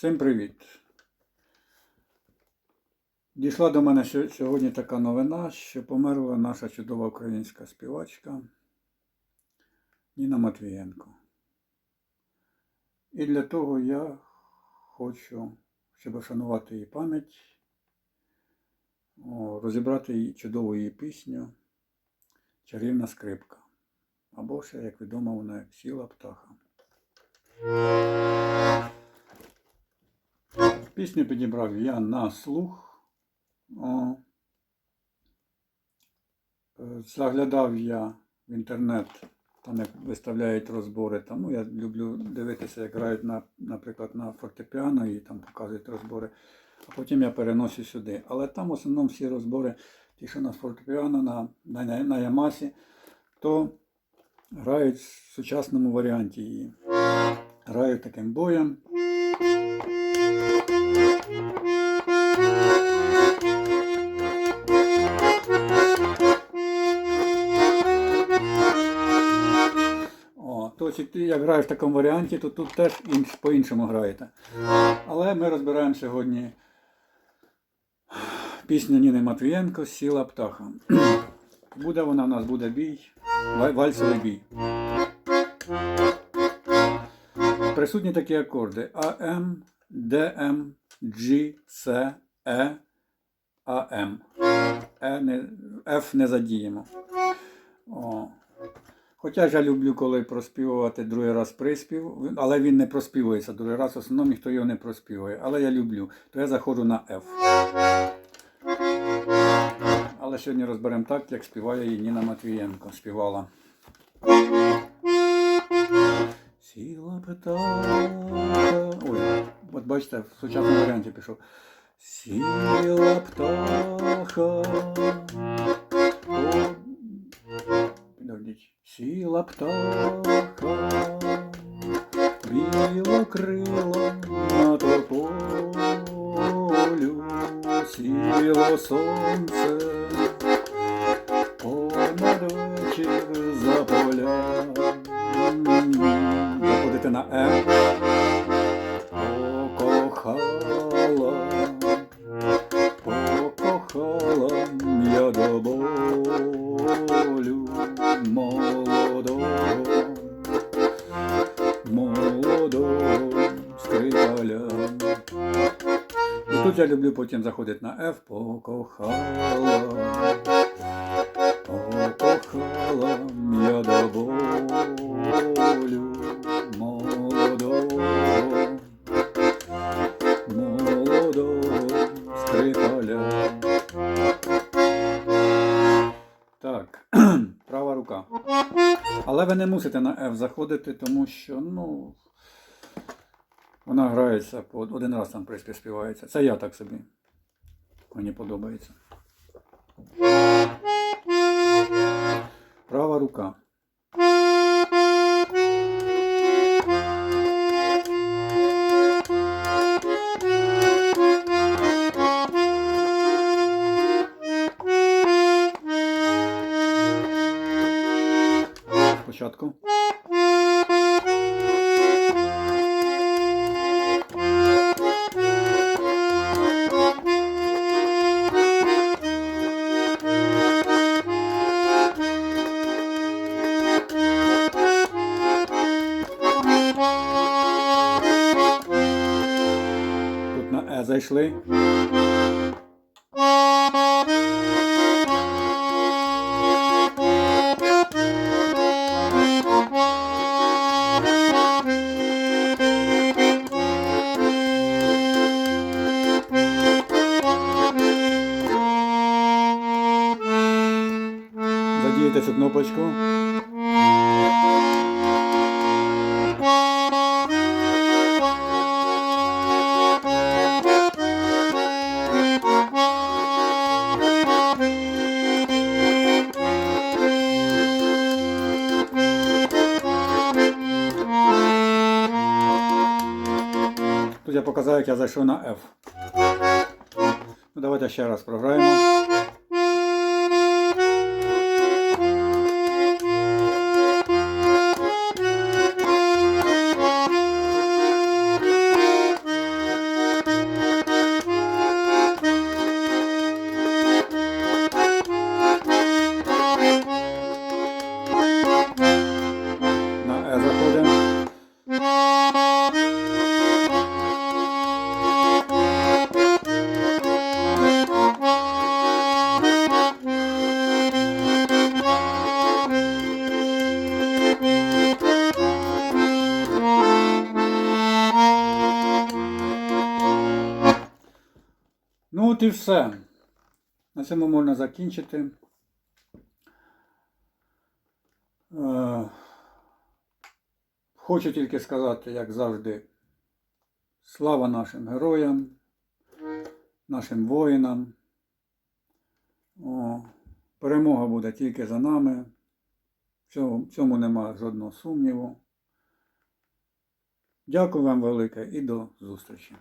Всім привіт! Дійшла до мене сьогодні така новина, що померла наша чудова українська співачка Ніна Матвієнко. І для того я хочу, щоб вшанувати її пам'ять, розібрати її чудову її пісню Чарівна скрипка. Або ще, як відомо, вона сіла птаха. Пісню підібрав я на слух. Е, Заглядав я в інтернет, там як виставляють розбори. Там, ну, я люблю дивитися, як грають, на, наприклад, на фортепіано і там показують розбори. А потім я переношу сюди. Але там в основному всі розбори, ті, що на фортепіано, на, на, на, на Ямасі, то грають в сучасному варіанті її. Грають таким боєм. Ти як граєш в такому варіанті, то тут теж інш, по-іншому граєте. Але ми розбираємо сьогодні пісню Ніни Матвієнко Сіла птаха. Буде вона в нас буде бій, вальсовий бій. Присутні такі акорди АМ, ДМ, G, С, Е, АМ. Е не, F не задіємо. О. Хоча я люблю, коли проспівувати другий раз приспів, але він не проспівується другий раз, в основному ніхто його не проспівує. Але я люблю, то я заходжу на F. Але сьогодні розберемо так, як співає її Ніна Матвієнко. Співала. Сіла птаха. Ой, от бачите, в сучасному варіанті пішов. Сіла птаха. По- Підождіть. Сіла птаха. Біло крила на тополю. Сіло сонце. Понад очі за поля. Заходити на М. болю молодого, молодого скрипаля. І тут я люблю потім заходити на F. Покохала Але ви не мусите на F заходити, тому що, ну, вона грається по один раз там приспів співається. Це я так собі. Мені подобається. Права рука. Спочатку. Тут на Е зайшли. Кнопочку. Тут я показав, як я зайшов на F. Ну, давайте ще раз програємо. От і все. На цьому можна закінчити. Е, Хочу тільки сказати, як завжди, слава нашим героям, нашим воїнам. О, перемога буде тільки за нами. В цьому, цьому нема жодного сумніву. Дякую вам велике і до зустрічі.